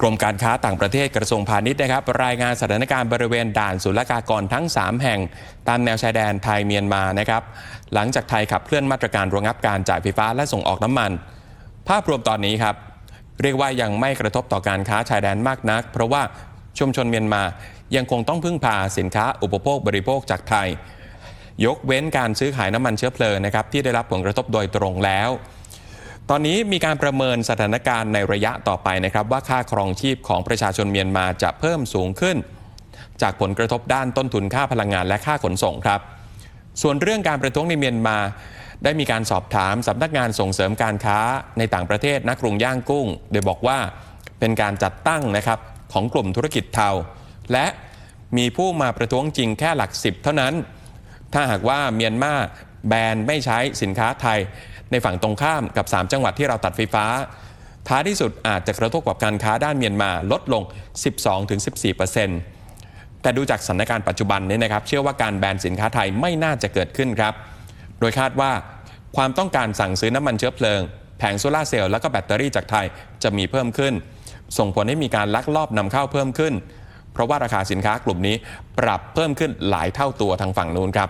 กรมการค้าต่างประเทศกระทรวงพาณิชย์นะครับ รายงานสถานการณ์บริเวณด่านศุลกากรทั้ง 3 แห่ง ตามแนวชายแดนไทยเมียนมานะครับ หลังจากไทยขับเคลื่อนมาตรการระงับการจ่ายไฟฟ้าและส่งออกน้ำมัน ภาพรวมตอนนี้ครับ เรียกว่ายังไม่กระทบต่อการค้าชายแดนมากนัก เพราะว่าชุมชนเมียนมายังคงต้องพึ่งพาสินค้าอุปโภคบริโภคจากไทย ยกเว้นการซื้อขายน้ำมันเชื้อเพลิงนะครับที่ได้รับผลกระทบโดยตรงแล้ว ตอนนี้มีการประเมินสถานการณ์ในระยะต่อไปนะครับ ว่าค่าครองชีพของประชาชนเมียนมาจะเพิ่มสูงขึ้น จากผลกระทบด้านต้นทุนค่าพลังงานและค่าขนส่งครับ ส่วนเรื่องการประท้วงในเมียนมา ได้มีการสอบถามสำนักงานส่งเสริมการค้าในต่างประเทศนักกรุงย่างกุ้ง โดยบอกว่าเป็นการจัดตั้งนะครับของกลุ่มธุรกิจเทาและมีผู้มาประท้วงจริงแค่หลักสิบเท่านั้น ถ้าหากว่าเมียนมาแบนไม่ใช้สินค้าไทย ในฝั่งตรงข้ามกับ 3 จังหวัดที่เราตัดไฟฟ้า ท้ายที่สุดอาจจะกระทบกับการค้าด้านเมียนมาลดลง 12-14%แต่ดูจากสถานการณ์ปัจจุบันนี้นะครับ เชื่อว่าการแบนสินค้าไทยไม่น่าจะเกิดขึ้นครับ โดยคาดว่าความต้องการสั่งซื้อน้ำมันเชื้อเพลิง แผงโซลาเซลล์และก็แบตเตอรี่จากไทยจะมีเพิ่มขึ้น ส่งผลให้มีการลักลอบนำเข้าเพิ่มขึ้น เพราะว่าราคาสินค้ากลุ่มนี้ปรับเพิ่มขึ้นหลายเท่าตัวทางฝั่งนู้นครับ